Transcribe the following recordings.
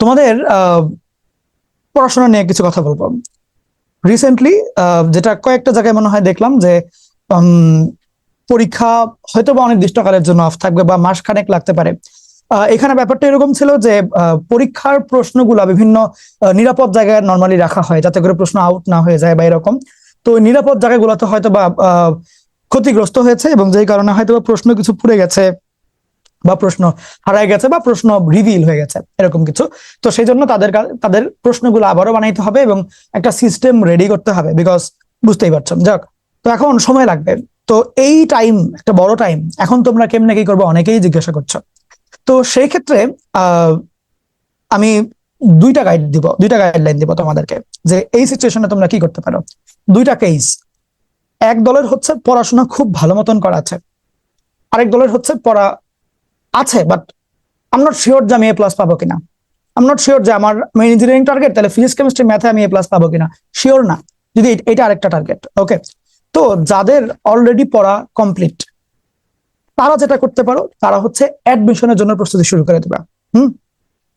তোমাদের পড়াশোনা নিয়ে কিছু কথা বলব। রিসেন্টলি যেটা কয়েকটা জায়গায় মনে হয় দেখলাম যে পরীক্ষা হয়তো বা অনির্দিষ্টকালের জন্য অফ থাকবে বা মাস খানেক লাগতে পারে। এখানে ব্যাপারটা এরকম ছিল যে পরীক্ষার প্রশ্নগুলা বিভিন্ন নিরাপদ জায়গায় নর্মালি রাখা হয় যাতে করে প্রশ্ন আউট না হয়ে যায় বা এরকম। তো নিরাপদ জায়গাগুলোতে হয়তো বা ক্ষতিগ্রস্ত হয়েছে এবং যেই কারণে হয়তো প্রশ্ন কিছু পুড়ে গেছে। বা প্রশ্ন হারায় গেছে বা প্রশ্ন রিভিল হয়ে গেছে, এরকম কিছু। তো সেই জন্য তাদের তাদের প্রশ্নগুলো আবারও বানাইতে হবে এবং একটা সিস্টেম রেডি করতে হবে বিকজ বুঝতেই পারছ। যাক, তো এখন সময় লাগবে। তো এই টাইম একটা বড় টাইম এখন তোমরা কেমনে কি করবে অনেকেই জিজ্ঞাসা করছ। তো সেই ক্ষেত্রে আমি দুইটা গাইড দিব, দুইটা গাইডলাইন দিব তোমাদেরকে যে এই সিচুয়েশনে তোমরা কি করতে পারো। দুইটা কেস এক দলের হচ্ছে পড়াশোনা খুব ভালো মতন করা আছে, আরেক দলের হচ্ছে পড়া আছে বাট আম নট শিওর যে আমি এ প্লাস পাবো কিনা। আম নট শিওর যে আমার ইঞ্জিনিয়ারিং টার্গেট তাহলে ফিজিক্স কেমিস্ট্রি ম্যাথে আমি এ প্লাস পাবো কিনা। শিওর না। যদি এটা আরেকটা টার্গেট ওকে তো যাদের অলরেডি পড়া কমপ্লিট তারা যেটা করতে পারো, তারা হচ্ছে অ্যাডমিশনের জন্য প্রস্তুতি শুরু করে দেবে। হুম?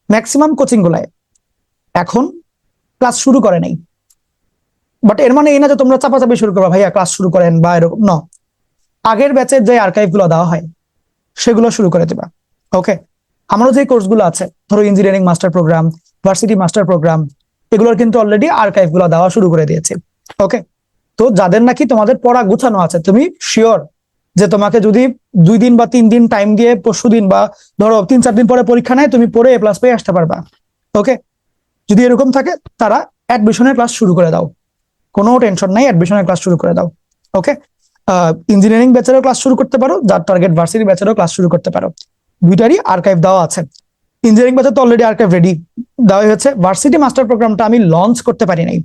ম্যাক্সিমাম কোচিং গুলায়। এখন ক্লাস শুরু করে নাই। বাট এর মানে এই না যে তোমরা চাপাচাপি শুরু করবা, ভাইয়া ক্লাস শুরু করেন, বা এরকম ন আগের ব্যাচের যে আর্কাইভগুলো দেওয়া হয় সেগুলো শুরু করে দেবা। ওকে আমারও যে কোর্সগুলো আছে, ধরো engineering master program varsity master program এগুলোর কিন্তু অলরেডি আর্কাইভগুলো দেওয়া শুরু করে দিয়েছে। ওকে তো যাদের নাকি তোমাদের পড়া গুছানো আছে, তুমি শিওর যে তোমাকে যদি দুই দিন বা তিন দিন টাইম দিয়ে পরশু দিন বা ধরো তিন চার দিন পরে পরীক্ষা নেয়, তুমি পড়ে এ প্লাস পেয়ে আসতে পারবা। ওকে যদি এরকম থাকে, তারা অ্যাডমিশনের ক্লাস শুরু করে দাও। কোনো টেনশন নাই অ্যাডমিশনের ক্লাস শুরু করে দাও। ওকে ইঞ্জিনিয়ারিং ব্যাচেরও ক্লাস শুরু করতে পারো, যার টার্গেট ভার্সিটি ব্যাচেরও ক্লাস শুরু করতে পারো। দুইটারই আর্কাইভ দেওয়া আছে। ইঞ্জিনিয়ারিং ব্যাচের তো অলরেডি আর্কাইভ রেডি দেওয়া হয়েছে। ভার্সিটি মাস্টার প্রোগ্রামটা আমি লঞ্চ করতে পারি নাই।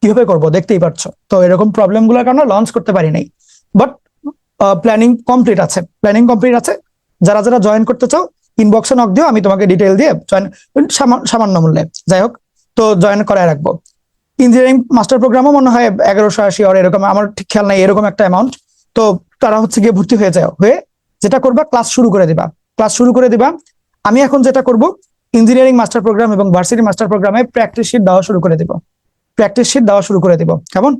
কীভাবে করব দেখতেই পাচ্ছ তো এরকম প্রবলেমগুলোর কারণে লঞ্চ করতে পারি নাই। বাট প্ল্যানিং কমপ্লিট আছে। প্ল্যানিং কমপ্লিট আছে। যারা যারা জয়েন করতে চাও ইনবক্সে নক দিও, আমি তোমাকে ডিটেল দিয়ে জয়েন সামান্য মূল্যে। যাই হোক, তো জয়েন করায় রাখব। ইঞ্জিনিয়ারিং মাস্টার প্রোগ্রামও মনে হয় এগারোশো আশি আর এরকম, আমার ঠিক খেয়াল নাই, এরকম একটা অ্যামাউন্ট তো তারা হচ্ছে গিয়ে ভর্তি হয়ে যায়, হয়ে যেটা করবা ক্লাস শুরু করে দিবা। ক্লাস শুরু করে দিবা। আমি এখন যেটা করব ইঞ্জিনিয়ারিং মাস্টার প্রোগ্রাম এবং ভার্সিটি মাস্টার প্রোগ্রামে প্র্যাকটিস শিট দেওয়া শুরু করে দিব। প্র্যাকটিস শিট দেওয়া শুরু করে দিব। কেমন?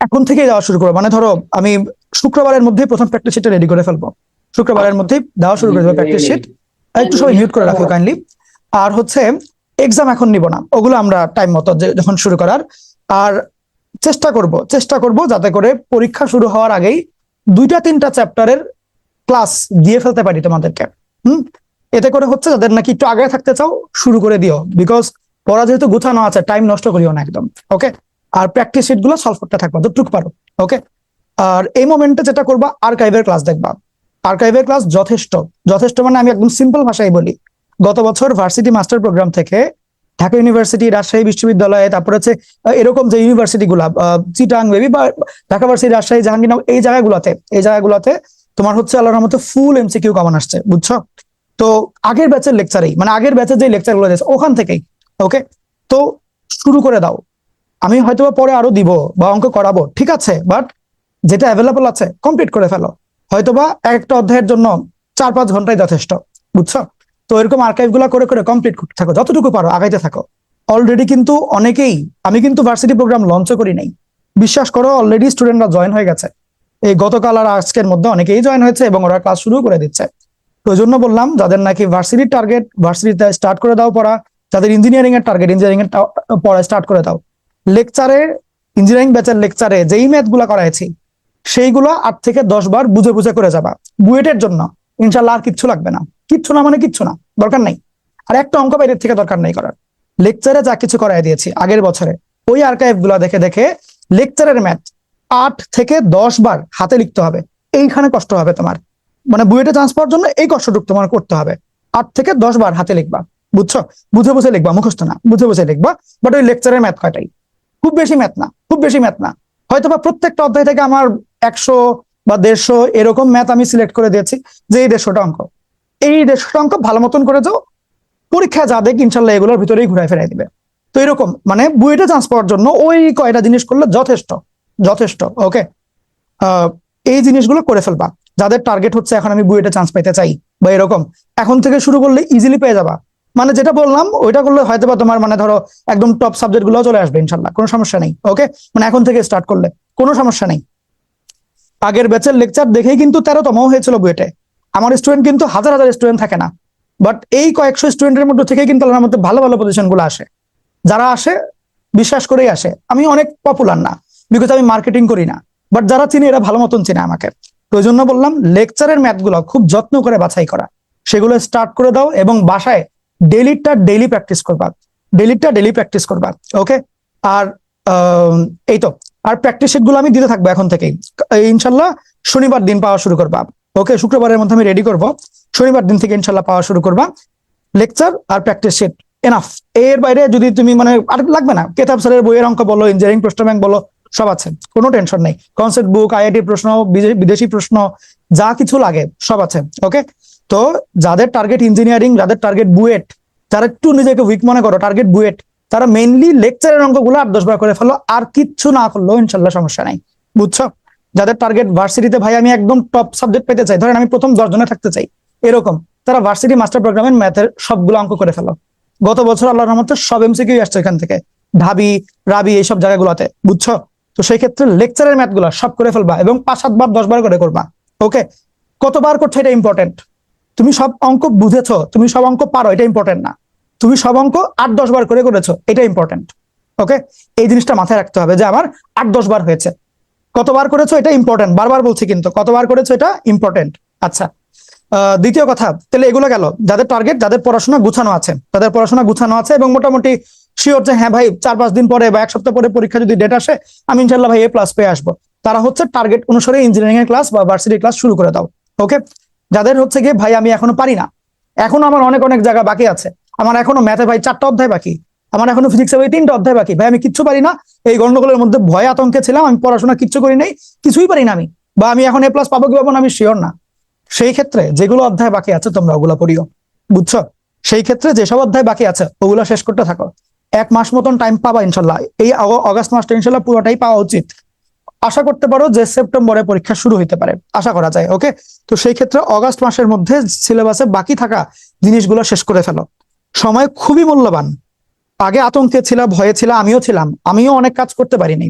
এখন থেকেই দেওয়া শুরু করব। মানে ধরো, আমি শুক্রবারের মধ্যে প্রথম প্র্যাকটিস শিটটা রেডি করে ফেলব। শুক্রবারের মধ্যেই দেওয়া শুরু করে দেবো প্র্যাকটিস শিট একটু সবাই মিউট করে রাখো কাইন্ডলি আর হচ্ছে এক্সাম এখন নিব না। ওগুলো আমরা টাইম মতো যখন শুরু করার। আর চেষ্টা করব চেষ্টা করব যাতে করে পরীক্ষা শুরু হওয়ার আগেই দুইটা, তিনটা চ্যাপ্টারের ক্লাস দিয়ে ফেলতে পারি তোমাদেরকে। হুম? এতে করে হচ্ছে যাদের নাকি একটু আগে থাকতে চাও, শুরু করে দিও। বিকজ পড়া যেহেতু গুছানো আছে টাইম নষ্ট করিও না একদম। ওকে আর প্র্যাকটিস শিটগুলো সলভ করতে থাকবা, যতটুকু পারো। ওকে আর এই মোমেন্টে যেটা করবা আর্কাইভের ক্লাস দেখবা। আর্কাইভের ক্লাস যথেষ্ট। যথেষ্ট মানে আমি একদম সিম্পল ভাষায় বলি। গত বছর ভার্সিটি মাস্টার প্রোগ্রাম থেকে ঢাকা ইউনিভার্সিটি রাজশাহী বিশ্ববিদ্যালয়ে তারপরে হচ্ছে এরকম যে ইউনিভার্সিটি গুলা আহ, চিটাং বেবি বা ঢাকা ভার্সিটি রাজশাহী জাহাঙ্গীরনগর এই জায়গাগুলোতে এই জায়গাগুলোতে তোমার হচ্ছে আল্লাহর রহমতে ফুল এমসিকিউ কমন আসছে বুঝছ? তো আগের ব্যাচের লেকচারেই মানে আগের ব্যাচের যে লেকচারগুলো ওখান থেকেই ওকে তো শুরু করে দাও। আমি হয়তো পরে আরও দিব বা অঙ্ক করাবো ঠিক আছে? বাট যেটা অ্যাভেলেবল আছে কমপ্লিট করে ফেলো। হয়তোবা একটা অধ্যায়ের জন্য চার পাঁচ ঘন্টাই যথেষ্ট বুঝছ? তো এরকম আর্কাইভগুলা করে করে কমপ্লিট করতে থাকো, যতটুকু পারো, আগাইতে থাকো। অলরেডি কিন্তু অনেকেই, আমি কিন্তু ভার্সিটি প্রোগ্রাম লঞ্চ করি নাই। বিশ্বাস করো অলরেডি স্টুডেন্টরা জয়েন হয়ে গেছে। এই গতকাল আর আজকের মধ্যে অনেকেই জয়েন হয়েছে এবং ওরা ক্লাস শুরু করে দিচ্ছে। তো জন্য বললাম, যাদের নাকি ভার্সিটির টার্গেট ভার্সিটিতে স্টার্ট করে দাও পড়া, যাদের ইঞ্জিনিয়ারিং এর টার্গেট ইঞ্জিনিয়ারিং এর পড়া স্টার্ট করে দাও। লেকচারে ইঞ্জিনিয়ারিং ব্যাচের লেকচারে যেই ম্যাথগুলা করাইছি, সেইগুলো আট থেকে দশ বার বুঝে বুঝে করে যাবা। বুয়েটের জন্য। ইনশাল্লাহ আর কিচ্ছু লাগবে না। কিচ্ছু না মানে কিচ্ছু না। দরকার নাই। আর একটা অঙ্ক বাইরের থেকে দরকার নাই করার। লেকচারে যা কিছু করাই দিয়েছি আগের বছরে, ওই আর্কাইভগুলা দেখে দেখে লেকচারের ম্যাথ আট থেকে দশ বার হাতে লিখতে হবে। এইখানে কষ্ট হবে তোমার। মানে বুয়েটে চান্স পাওয়ার জন্য এই কষ্টটুকু তোমার করতে হবে। আট থেকে দশ বার হাতে লিখবা, বুঝছ? বুঝে বুঝে লিখবা, মুখস্থ না, বুঝে বুঝে লিখবা বাট ওই লেকচারের ম্যাথ কয়টাই? খুব বেশি ম্যাথ না, খুব বেশি ম্যাথ না। হয়তো বা প্রত্যেকটা অধ্যায় থেকে আমার একশো বা দেড়শো এরকম ম্যাথ আমি সিলেক্ট করে দিয়েছি, যে এই দেড়শোটা অঙ্ক। এই দেড়শোটা অঙ্ক ভালো মতন করে যাও, পরীক্ষা যা দেখ, ইনশাল্লাহ এগুলোর ভিতরেই ঘুরাই ফেরাই দিবে। তো এরকম মানে বুয়েটে চান্স পাওয়ার জন্য ওই কয়টা জিনিস করলে যথেষ্ট যথেষ্ট ওকে এই জিনিসগুলো করে ফেলবা। যাদের টার্গেট হচ্ছে, এখন আমি বুয়েটে চান্স পাইতে চাই, বা এরকম। এখন থেকে শুরু করলে ইজিলি পেয়ে যাবা। মানে যেটা বললাম, ওইটা করলে হয়তো বা তোমার মানে ধরো, একদম টপ সাবজেক্টগুলো চলে আসবে, ইনশাল্লাহ। কোনো সমস্যা নেই ওকে মানে এখন থেকে স্টার্ট করলে, কোনো সমস্যা নেই। আগের ব্যাচের লেকচার দেখেই কিন্তু তেরোতম হয়েছিল বুয়েটে। আমার স্টুডেন্ট কিন্তু হাজার হাজার স্টুডেন্ট থাকে না। বাট এই কয়েকশো স্টুডেন্টের মধ্যে থেকে কিন্তু আল্লাহর মধ্যে ভালো ভালো পজিশনগুলো আসে। যারা আসে, বিশ্বাস করেই আসে। আমি অনেক পপুলার না বিকজ আমি মার্কেটিং করি না। বাট যারা চিনি, এরা ভালো মতন চিনে আমাকে। তো ওই জন্য বললাম লেকচারের ম্যাথগুলো খুব যত্ন করে বাছাই করা। সেগুলো স্টার্ট করে দাও এবং বাসায় ডেলিটা ডেলি প্র্যাকটিস করবা। ডেলিটা ডেলি প্র্যাকটিস করবা ওকে আর এই তো। আর প্র্যাকটিসগুলো আমি দিতে থাকব এখন থেকেই। ইনশাল্লাহ শনিবার দিন পাওয়া শুরু করবা। ওকে শুক্রবারের মধ্যে আমি রেডি করব। শনিবার দিন থেকে ইনশাল্লাহ পাওয়া শুরু করবা। লেকচার আর প্র্যাকটিস শিট এনাফ এর বাইরে যদি তুমি মানে আর লাগবে না, কেতাব স্যারের বইয়ের অঙ্ক বলো ইঞ্জিনিয়ারিং প্রশ্ন ব্যাংক বলো, সব আছে, কোনো টেনশন নেই। কনসেপ্ট বুক আইআইটি প্রশ্ন বিদে- বিদেশি প্রশ্ন, যা কিছু লাগে, সব আছে ওকে তো যাদের টার্গেট ইঞ্জিনিয়ারিং যাদের টার্গেট বুয়েট, যারা একটু নিজেকে উইক মনে করো টার্গেট বুয়েট, তারা মেইনলি লেকচারের অঙ্কগুলো আট দশ বার করে ফেলো, আর কিচ্ছু না করলেও ইনশাল্লাহ সমস্যা নাই, বুঝছ? যাদের টার্গেট ভার্সিটিতে ভাই আমি একদম টপ সাবজেক্ট পেতে চাই। ধরেন আমি প্রথম দশ জনে থাকতে চাই। এরকম। তারা ভার্সিটি মাস্টার প্রোগ্রামের ম্যাথের সবগুলো অঙ্ক করে ফেলো। গত বছর আল্লাহর রহমতে সব এমসিকিউ আসছে এখান থেকে। ঢাবি, রাবি এইসব জায়গাগুলোতে। বুঝছ? তো সেই ক্ষেত্রে লেকচারের ম্যাথগুলো সব করে ফেলবা এবং পাঁচ, সাত বার, দশ বার করে করবা। ওকে কতবার করছ এটা ইম্পর্টেন্ট তুমি সব অঙ্ক বুঝেছ। তুমি সব অঙ্ক পারো, এটা ইম্পর্টেন্ট না। তুমি সব অঙ্ক আট, দশ বার করে করেছ, এটা ইম্পর্টেন্ট ওকে এই জিনিসটা মাথায় রাখতে হবে যে আমার আট, দশ বার হয়েছে। কতবার করেছ এটা ইম্পর্টেন্ট বারবার বলছি কিন্তু, কতবার করেছ এটা ইম্পর্টেন্ট আচ্ছা দ্বিতীয় কথা, তাহলে এগুলো গেল। যাদের টার্গেট যাদের পড়াশোনা গুছানো আছে, তাদের পড়াশোনা গুছানো আছে এবং মোটামুটি শিওর যে হ্যাঁ ভাই, চার পাঁচ দিন পরে বা এক সপ্তাহ পরে পরীক্ষা যদি ডেট আসে, আমি ইনশাল্লাহ ভাই এ প্লাস পেয়ে আসব। তারা হচ্ছে টার্গেট অনুসারে ইঞ্জিনিয়ারিং এর ক্লাস বা ভার্সিটি ক্লাস শুরু করে দাও ওকে যাদের হচ্ছে গিয়ে, ভাই, আমি এখনও পারি না, এখনও আমার অনেক অনেক জায়গা বাকি আছে, আমার এখনও ম্যাথে ভাই চারটা অধ্যায় বাকি, আমার এখনও ফিজিক্সে ভাই তিনটা অধ্যায় বাকি, ভাই, আমি কিচ্ছু পারি না এই গন্ডগোলের মধ্যে ভয় আতঙ্কে ছিলাম, আমি পড়াশোনা কিচ্ছু করি নাই, কিছুই পারি না আমি। বা আমি এখন এ প্লাস পাবো কি পাবো না আমি শিওর না। সেই ক্ষেত্রে যেগুলো অধ্যায় বাকি আছে, তোমরা ওগুলো পড়িও। বুঝছ? সেই ক্ষেত্রে যেসব অধ্যায় বাকি আছে, ওগুলো শেষ করতে থাকো। এক মাস মতন টাইম পাবা ইনশাল্লাহ। এই অগ- অগাস্ট মাসটা ইনশাল্লাহ পুরোটাই পাওয়া উচিত। আশা করতে পারো যে সেপ্টেম্বরে পরীক্ষা শুরু হইতে পারে। আশা করা যায় ওকে তো সেই ক্ষেত্রে অগাস্ট মাসের মধ্যে সিলেবাসে বাকি থাকা জিনিসগুলো শেষ করে ফেলো। সময় খুবই মূল্যবান। আগে আতঙ্কে ছিলাম, ভয়ে ছিলাম, আমিও ছিলাম, আমিও অনেক কাজ করতে পারিনি।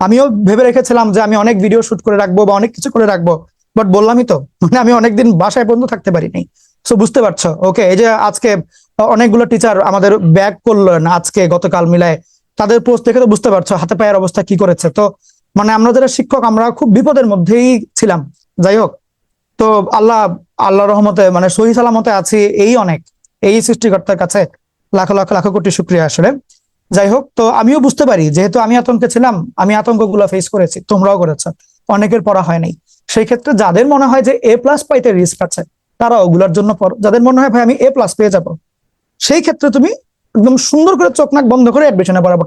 আমিও ভেবে রেখেছিলাম যে আমি অনেক ভিডিও শুট করে রাখব বা অনেক কিছু করে রাখব বাট বললামই তো মানে আমি অনেকদিন বাসায় বন্ধ থাকতে পারিনি। সো বুঝতে পারছ ওকে এই যে আজকে অনেকগুলো টিচার আমাদের ব্যাক করলেন আজকে গতকাল মিলায়, তাদের পোস্ট দেখে তো বুঝতে পারছ হাতে পায়ের অবস্থা কি করেছে। তো মানে আমরা যারা শিক্ষক, আমরা খুব বিপদের মধ্যেই ছিলাম। যাই হোক, তো আল্লাহ আল্লাহ রহমতে মানে সহি সালামতে আছি এই অনেক, এই সৃষ্টিকর্তার কাছে। লাখ লাখ লাখ কোটি শুক্রিয়া আসলে। যাই হোক, তো আমিও বুঝতে পারি, যেহেতু আমি আতঙ্কে ছিলাম, আমি আতঙ্কগুলো ফেস করেছি, তোমরাও করেছ, অনেকের পড়া হয় নাই। সেই ক্ষেত্রে যাদের মনে হয় যে এ প্লাস পাইতে রিস্ক আছে তারা ওগুলোর জন্য পড়ো, যাদের মনে হয়, ভাই, আমি এ প্লাস পেয়ে যাব, সেই ক্ষেত্রে তুমি একদম সুন্দর করে চোখ নাক বন্ধ করে অ্যাডমিশনে বরাবর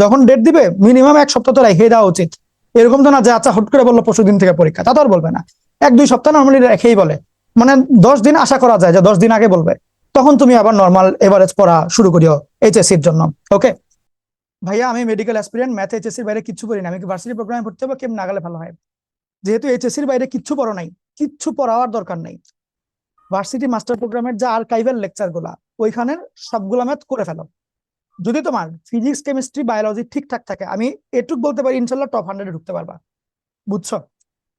যখন ডেট দিবে মিনিমাম এক সপ্তাহ তো রেখে দেওয়া উচিত। এরকম তো না যে আচ্ছা হুট করে বলল পরশু দিন থেকে পরীক্ষা, তা তো আর বলবে না। এক, দুই সপ্তাহ নর্মালি রেখেই বলে। মানে দশ দিন আশা করা যায় যে দশ দিন আগে বলবে। তখন তুমি আবার নর্মাল এভারেজ পড়া শুরু করিও এইচএসসির জন্য ওকে ভাইয়া, আমি মেডিকেল অ্যাসপিরিয়েন্ট ম্যাথ এইচএসসির বাইরে কিচ্ছু পড়ি না। আমি কি ভার্সিটি প্রোগ্রামে পড়তে হবে কেমন নাগালে ভালো হয়? যেহেতু এইচএসসির বাইরে কিচ্ছু পড়ো নাই, কিচ্ছু পড়াওয়ার দরকার নেই। ভার্সিটি মাস্টার প্রোগ্রামের যে আর্কাইভাল লেকচারগুলা, ওইখানের সবগুলা ম্যাথ করে ফেলো। যদি তোমার ফিজিক্স কেমিস্ট্রি বায়োলজি ঠিকঠাক থাকে, আমি এটুক বলতে পারি, ইনশাল্লাহ টপ হান্ড্রেডে ঢুকতে পারবা। বুঝছ?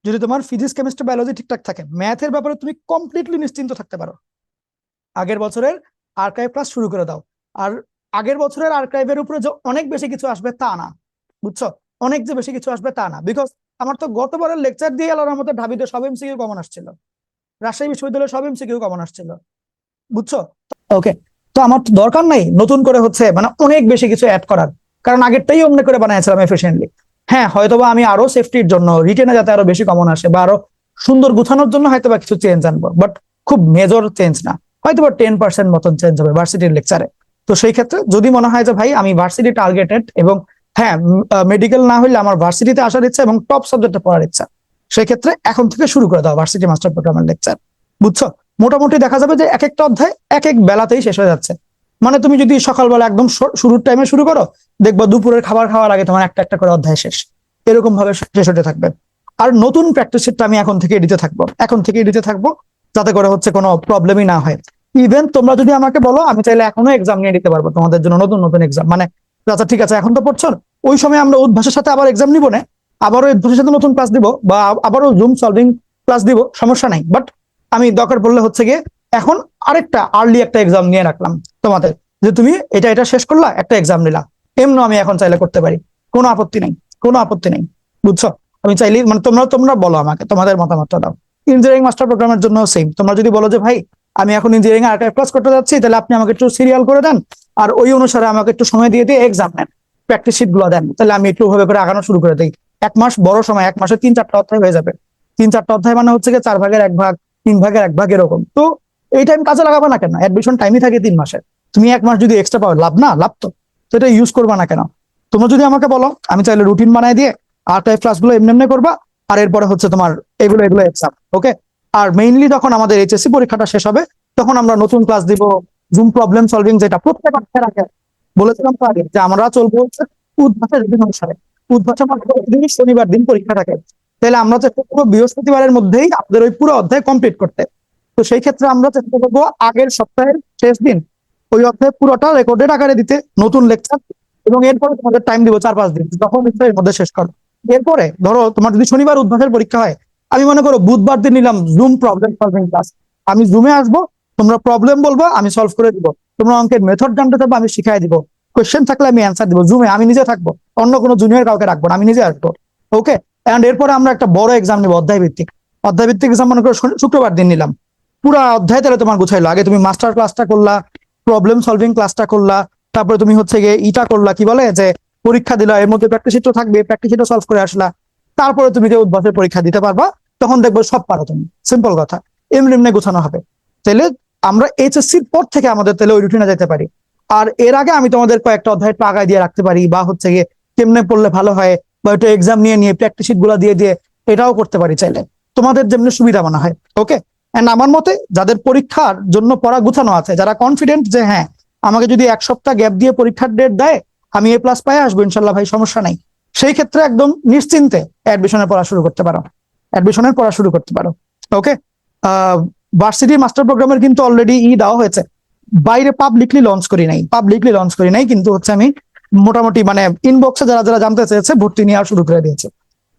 যদি তোমার ফিজিক্স কেমিস্ট্রি বায়োলজি ঠিকঠাক থাকে ম্যাথের ব্যাপারে তুমি কমপ্লিটলি নিশ্চিন্ত থাকতে পারো। আগের বছরের আর্কাইভ ক্লাস শুরু করে দাও। আর আগের বছরের আর্কাইভের উপরে যে অনেক বেশি কিছু আসবে তা না, বুঝছ? অনেক যে বেশি কিছু আসবে তা না। বিকজ আমার তো গতবারের লেকচার দিয়ে আল্লাহর মতো ঢাবিতে সব এমসিকিউ কমন আসছিল। রাজশাহী বিশ্ববিদ্যালয়ে সব এমসিকিউ কমন আসছিল, বুঝছ? ওকে তো আমার তো দরকার নাই নতুন করে হচ্ছে মানে অনেক বেশি কিছু অ্যাড করার। কারণ আগেরটাই অমনি করে বানিয়েছিলাম এফিসিয়েন্টলি হ্যাঁ হয়তোবা আমি আরও সেফটির জন্য রিটেনে যাতে আরও বেশি কমন আসে বা আরও সুন্দর গুছানোর জন্য হয়তোবা কিছু চেঞ্জ আনব। বাট খুব মেজর চেঞ্জ না। হয়তোবা টেন পার্সেন্ট মতন চেঞ্জ হবে ভার্সিটির লেকচারে তো সেই ক্ষেত্রে যদি মনে হয় যে ভাই, আমি ভার্সিটি টার্গেটেড এবং হ্যাঁ মেডিকেল না হলে আমার ভার্সিটিতে আসার ইচ্ছা এবং টপ সাবজেক্টে পড়ার ইচ্ছা, সেই ক্ষেত্রে এখন থেকে শুরু করে দাও ভার্সিটি মাস্টার প্রোগ্রামের লেকচার বুঝছ? মোটামুটি দেখা যাবে যে এক একটা অধ্যায় এক এক বেলাতেই শেষ হয়ে যাচ্ছে। মানে তুমি যদি সকালবেলা একদম শুরুর টাইমে শুরু করো, দেখবা দুপুরের খাবার খাওয়ার আগে তোমার একটা একটা করে অধ্যায় শেষ। এরকম ভাবে শেষ হতে থাকবে। আর নতুন প্র্যাকটিস শিটটা আমি এখন থেকে দিতে থাকব। এখন থেকে দিতে থাকব। যাতে করে হচ্ছে কোনো প্রবলেমই না হয়। ইভেন তোমরা যদি আমাকে বলো, আমি চাইলে এখনও এক্সাম নিয়ে নিতে পারব তোমাদের জন্য নতুন নতুন এক্সাম মানে আচ্ছা ঠিক আছে, এখন তো পড়ছো? ওই সময় আমরা উদ্ভাসের সাথে আবার এক্সাম নিবো না? আবারও উদ্ভাসের সাথে নতুন ক্লাস দিব বা আবারও জুম সলভিং ক্লাস দিব, সমস্যা নাই। বাট আমি দরকার পড়লে হচ্ছে গিয়ে এখন আরেকটা আর্লি একটা এক্সাম নিয়ে রাখলাম তোমাদের। যে তুমি এটা এটা শেষ করলা, একটা এক্সাম নিলা। এমনও আমি এখন চাইলে করতে পারি। কোনো আপত্তি নেই, কোনো আপত্তি নেই। বুঝছ? আমি চাইলে মানে তোমরা তোমরা বলো আমাকে, তোমাদের মতামতটা দাও। ইঞ্জিনিয়ারিং মাস্টার প্রোগ্রামের জন্য সেম তোমরা যদি বলো যে, ভাই, আমি এখন ইঞ্জিনিয়ারিং আর্কাইভ ক্লাস করতে যাচ্ছি, তাহলে আপনি আমাকে একটু সিরিয়াল করে দেন আর ওই অনুসারে আমাকে একটু সময় দিয়ে দিয়ে এক্সাম নেন। প্র্যাকটিস শিটগুলো দেন। তাহলে আমি একটু ভাবে করে আগানো শুরু করে দিই। এক মাস বড় সময়, এক মাসে তিন চারটা অধ্যায় হয়ে যাবে। তিন চারটা অধ্যায় মানে হচ্ছে চার ভাগের এক ভাগ, তিন ভাগের এক ভাগ এরকম। তো এই টাইম কাজে লাগাবে না কেন? অ্যাডমিশন টাইমই থাকে তিন মাসের তুমি এক মাস যদি এক্সট্রা পাও, লাভ না, লাভ তো। তো এটা ইউজ করবা না কেন? তোমরা যদি আমাকে বলো, আমি চাইলে রুটিন বানাই দিয়ে আর টাইপ ক্লাসগুলো এমনি এমনি করবা, আর এরপরে হচ্ছে তোমার এগুলো এগুলো এক্সাম ওকে আর মেইনলি যখন আমাদের এইচএসসি পরীক্ষাটা শেষ হবে, তখন আমরা নতুন ক্লাস দিব জুম প্রবলেম সলভিং যেটা প্রত্যেক অধ্যায়ের আগে। বলেছিলাম তো আগে যে আমরা চলবো হচ্ছে উদ্ভাসের রুটিন অনুসারে উদ্ভাসের মাধ্যমে প্রতিদিনই শনিবার দিন পরীক্ষা থাকে, তাহলে আমরা চেষ্টা করব বৃহস্পতিবারের মধ্যেই আমাদের ওই পুরো অধ্যায় কমপ্লিট করতে। তো সেই ক্ষেত্রে আমরা চেষ্টা করব আগের সপ্তাহের শেষ দিন, ওই অধ্যায় পুরোটা রেকর্ডেড আকারে দিতে, নতুন লেকচার এবং এরপরে তোমাদের টাইম দিব চার পাঁচ দিন, যখন মধ্যে শেষ করো। এরপরে ধরো তোমার যদি শনিবার উদ্ভাসের পরীক্ষা হয় আমি মনে করো বুধবার দিন নিলাম জুম প্রবলেম সলভিং ক্লাস আমি জুমে আসব, তোমরা প্রবলেম বলব, আমি সলভ করে দিব। তোমরা অঙ্কের মেথড জানতে চাইব আমি শিখাই দিব। কোয়েশ্চেন থাকলে আমি অ্যান্সার দিব জুমে আমি নিজে থাকব। অন্য কোনো জুনিয়র কাউকে রাখব না, আমি নিজে আসব। ওকে এন্ড এরপরে আমরা একটা বড় এক্সাম নিবো অধ্যায় ভিত্তিক অধ্যায় ভিত্তিক এক্সাম মনে করো শুক্রবার দিন নিলাম। পুরা অধ্যায় তাহলে তোমার গুছাইলো আগে তুমি মাস্টার ক্লাসটা করলা প্রবলেম সলভিং ক্লাসটা করলা, তারপরে তুমি হচ্ছে গিয়ে ইটা করলা, কি বলে? যে পরীক্ষা দিলা, এর মধ্যে প্র্যাকটিস তো থাকবে প্র্যাকটিস সলভ করে আসলা। তারপরে তুমি যে উদ্ভাসের পরীক্ষা দিতে পারবা। তখন দেখব সব পারো তুমি সিম্পল কথা। এমনি এমনি গোছানো হবে। তাহলে আমরা এইচএসসির পর থেকে আমাদের তাহলে ওই রুটিনে যেতে পারি। আর এর আগে আমি তোমাদের কয়েকটা অধ্যায় আগায় দিয়ে রাখতে পারি, বা হচ্ছে গিয়ে কেমনে পড়লে ভালো হয়, বা একটু এক্সাম নিয়ে নিয়ে প্র্যাকটিস শিটগুলা দিয়ে দিয়ে এটাও করতে পারি চাইলে। তোমাদের যেমনি সুবিধা মনে হয়। ওকে এন্ড আমার মতে যাদের পরীক্ষার জন্য পড়া গুছানো আছে, যারা কনফিডেন্ট যে হ্যাঁ আমাকে যদি এক সপ্তাহ গ্যাপ দিয়ে পরীক্ষার ডেট দেয়, আমি এ প্লাস পাই আসব, ইনশাল্লাহ ভাই, সমস্যা নাই। সেই ক্ষেত্রে একদম নিশ্চিন্তে অ্যাডমিশনের পড়া শুরু করতে পারো। অ্যাডমিশনের পড়া শুরু করতে পারো। ওকে ভার্সিটি মাস্টার প্রোগ্রামের কিন্তু অলরেডি ই দেওয়া হয়েছে। বাইরে পাবলিকলি লঞ্চ করি নাই। পাবলিকলি লঞ্চ করি নাই, কিন্তু হচ্ছে আমি মোটামুটি মানে ইনবক্সে যারা যারা জানতে চেয়েছে, ভর্তি নেওয়া শুরু করে দিয়েছে।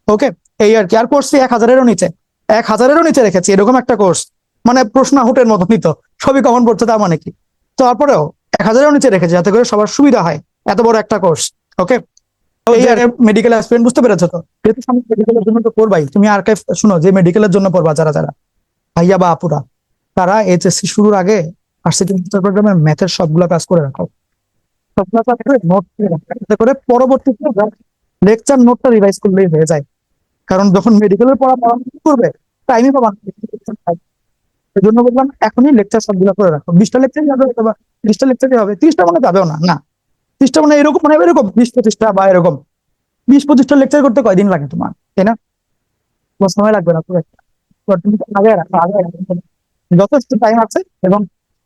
ওকে এই আর কি। আর কোর্স এক হাজারেরও নিচে। এক হাজারেরও নিচে রেখেছি, এরকম একটা কোর্স মানে প্রশ্ন আউটের মতো নিত সবই কমন পড়ছে, তার মানে কি? তারপরেও এক হাজারেরও নিচে রেখেছি, যাতে করে সবার সুবিধা হয়। এত বড় একটা কোর্স ওকে মেডিকেল অ্যাসপিরেন্ট বুঝতে পেরেছ তো? যেহেতু সামনে মেডিকেলের জন্য তো পড়বাই তুমি আর্কাইভ শুনো যে মেডিকেলের জন্য পড়বা যারা যারা। ভাইয়া বা আপুরা তারা এইচএসসি শুরুর আগে ভার্সিটি মাস্টার প্রোগ্রামের ম্যাথের সবগুলো করে রাখো। সবগুলো করে নোট করে পরবর্তীতে লেকচার নোটটা রিভাইজ করলেই হয়ে যায়। কারণ যখন মেডিকেলের পড়া পড়ানো শুরু করবে টাইমই পাবা। এই জন্য বললাম এখনই লেকচার সবগুলো করে রাখো। বিশটা লেকচার যাবে অথবা ত্রিশটা লেকচারই হবে। ত্রিশটা মানে যাবেও না না। ত্রিশটা মানে এরকম মানে এরকম, বিশ প্রতিষ্ঠা বা এরকম। বিশ পঁচিশটা লেকচার করতে কয়দিন লাগে তোমার? তাই না? তোমার সময় লাগবে না খুব একটা। আগে রাখো আগে যথেষ্ট টাইম আছে এবং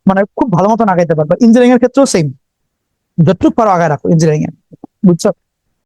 মানে খুব ভালো মতন আগাইতে পারবে। ইঞ্জিনিয়ারিং এর ক্ষেত্রেও সেম যতটুকু পারো আগায় রাখো ইঞ্জিনিয়ারিং এর বুঝছ?